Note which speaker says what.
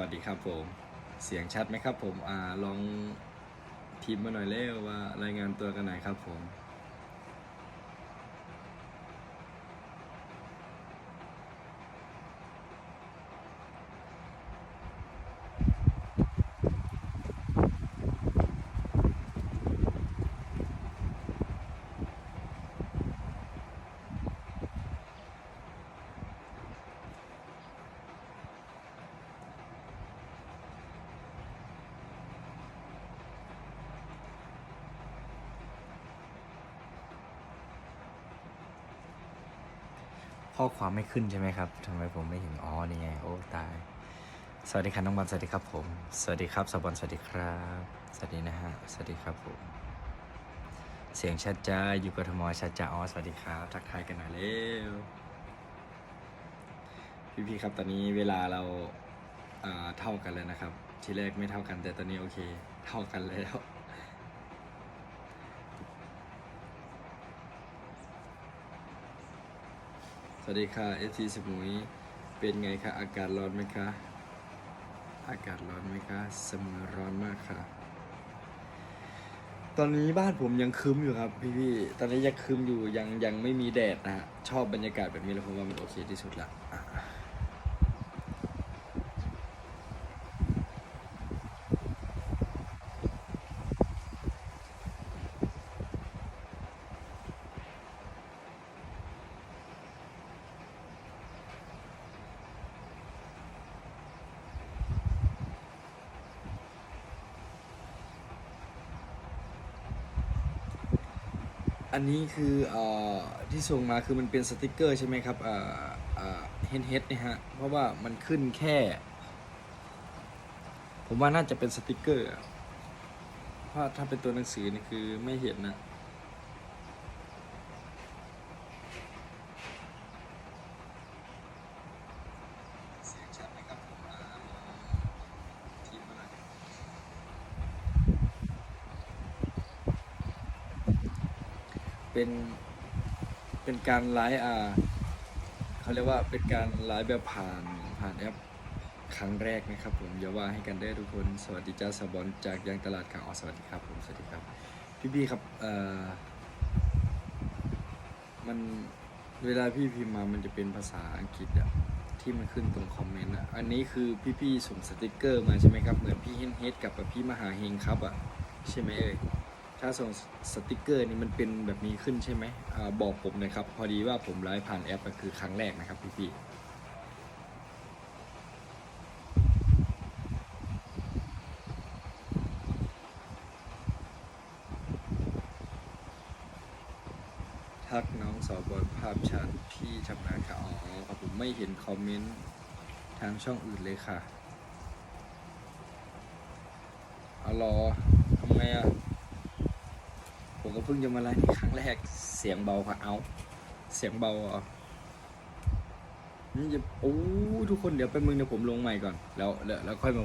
Speaker 1: วัสดีครับผม เสียงชัดไหมครับผม อ่า ลองพิมพ์มาหน่อยเร็วว่ารายงานตัวกันหน่อยครับผม ข้อความไม่ขึ้นใช่ไหมครับทำไมผมไม่เห็นอ๋อนี่ไงโอ้ตาย สวัสดีครับน้องบอลสวัสดีครับผม สวัสดีครับสบอลสวัสดีครับ สวัสดีนะฮะสวัสดีครับผม เสียงชัดจ้าอยู่กทมชัดจ้าอ๋อสวัสดีครับ ทักทายกันหน่อยเร็วพี่ๆครับตอนนี้เวลาเราอ่าเท่ากันแล้วนะครับ ทีแรกไม่เท่ากันแต่ตอนนี้โอเค เท่ากันแล้ว วัสดีค่ะเอทีสมุยเป็นไงคะอากาศร้อนไหมคะ อากาศร้อนไหมคะเสมอร้อนมากค่ะ ตอนนี้บ้านผมยังคืมอยู่ครับพี่ๆตอนนี้ยังคืมอยู่ยังยังไม่มีแดดนะฮะชอบบรรยากาศแบบนี้แล้วผมว่ามันโอเคที่สุดละ อันนี้คือเอ่อที่ส่งมาคือมันเป็นสติกเกอร์ใช่ไหมครับเอ่อเอ่อเฮนเฮดนะฮะ เพราะว่ามันขึ้นแค่ ผมว่าน่าจะเป็นสติกเกอร์ เพราะถ้าเป็นตัวหนังสือนี่คือไม่เห็นนะ เสียงชัดไหมครับผมอ่าทีมมาหน่อย เป็นเป็นการไลฟ์อ่าเขาเรียกว่าเป็นการไลฟ์แบบผ่านผ่านแอปครั้งแรกนะครับผมอย่าว่าให้กันได้ทุกคนสวัสดีจ้าสบอลจากยังตลาดข่าวออสวัสดีครับผมสวัสดีครับพี่พี่ๆครับเอ่อมันเวลาพี่พิมพ์มามันจะเป็นภาษาอังกฤษอะที่มันขึ้นตรงคอมเมนต์อะอันนี้คือพี่พี่ๆส่งสติกเกอร์มาใช่ไหมครับเหมือนพี่เฮนเฮดกับพี่มหาเฮงครับอะใช่ไหมเอ่ย ถ้าส่งสติกเกอร์นี่มันเป็นแบบนี้ขึ้นใช่ไหมอบอกผมหนะครับ พอดีว่าผมไลฟ์ผ่านแอปก็คือครั้งแรกนะครับพี่พี่ทักน้องสอบอลภาพชัดพี่ชำนาญค่ะอ๋อครับผมไม่เห็นคอมเมนต์ทางช่องอื่นเลยค่ะเอารอทำไงอะ ผมก็เพิ่งจะมาไลฟ์ครั้งแรก เสียงเบาค่ะเอา เสียงเบาอะนี่จะโอ้ทุกคนเดี๋ยวไปบนึงเดี๋ยวผมลงใหม่ก่อน แล้วแล้วแล้วค่อยมา